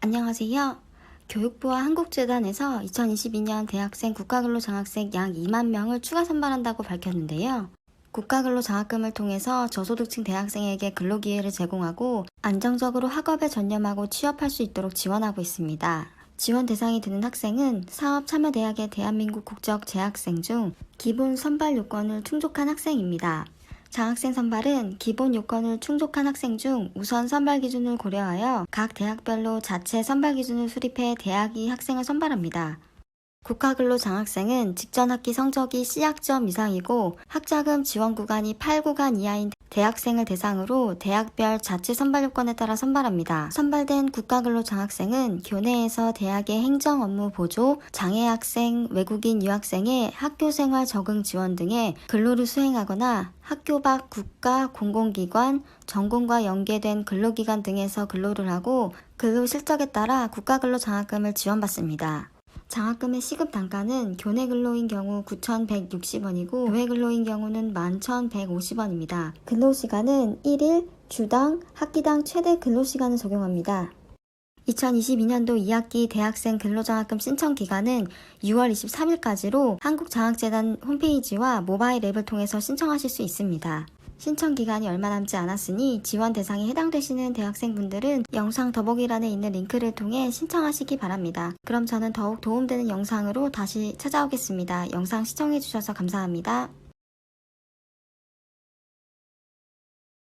안녕하세요. 교육부와 한국재단에서 2022년 대학생 국가근로 장학생 약 2만 명을 추가 선발한다고 밝혔는데요. 국가근로 장학금을 통해서 저소득층 대학생에게 근로기회를 제공하고 안정적으로 학업에 전념하고 취업할 수 있도록 지원하고 있습니다. 지원 대상이 되는 학생은 사업참여대학의 대한민국 국적 재학생 중 기본 선발 요건을 충족한 학생입니다. 장학생 선발은 기본 요건을 충족한 학생 중 우선 선발 기준을 고려하여 각 대학별로 자체 선발 기준을 수립해 대학이 학생을 선발합니다. 국가근로 장학생은 직전 학기 성적이 C학점 이상이고 학자금 지원 구간이 8구간 이하인 대학생을 대상으로 대학별 자체 선발 요건에 따라 선발합니다. 선발된 국가근로 장학생은 교내에서 대학의 행정 업무 보조, 장애 학생, 외국인 유학생의 학교 생활 적응 지원 등의 근로를 수행하거나 학교 밖 국가, 공공기관, 전공과 연계된 근로기관 등에서 근로를 하고 근로 실적에 따라 국가근로 장학금을 지원받습니다. 장학금의 시급 단가는 교내 근로인 경우 9,160원이고 교외 근로인 경우는 11,150원입니다. 근로 시간은 1일 주당 학기당 최대 근로 시간을 적용합니다. 2022년도 2학기 대학생 근로장학금 신청 기간은 6월 23일까지로 한국장학재단 홈페이지와 모바일 앱을 통해서 신청하실 수 있습니다. 신청 기간이 얼마 남지 않았으니 지원 대상에 해당되시는 대학생분들은 영상 더보기란에 있는 링크를 통해 신청하시기 바랍니다. 그럼 저는 더욱 도움되는 영상으로 다시 찾아오겠습니다. 영상 시청해주셔서 감사합니다.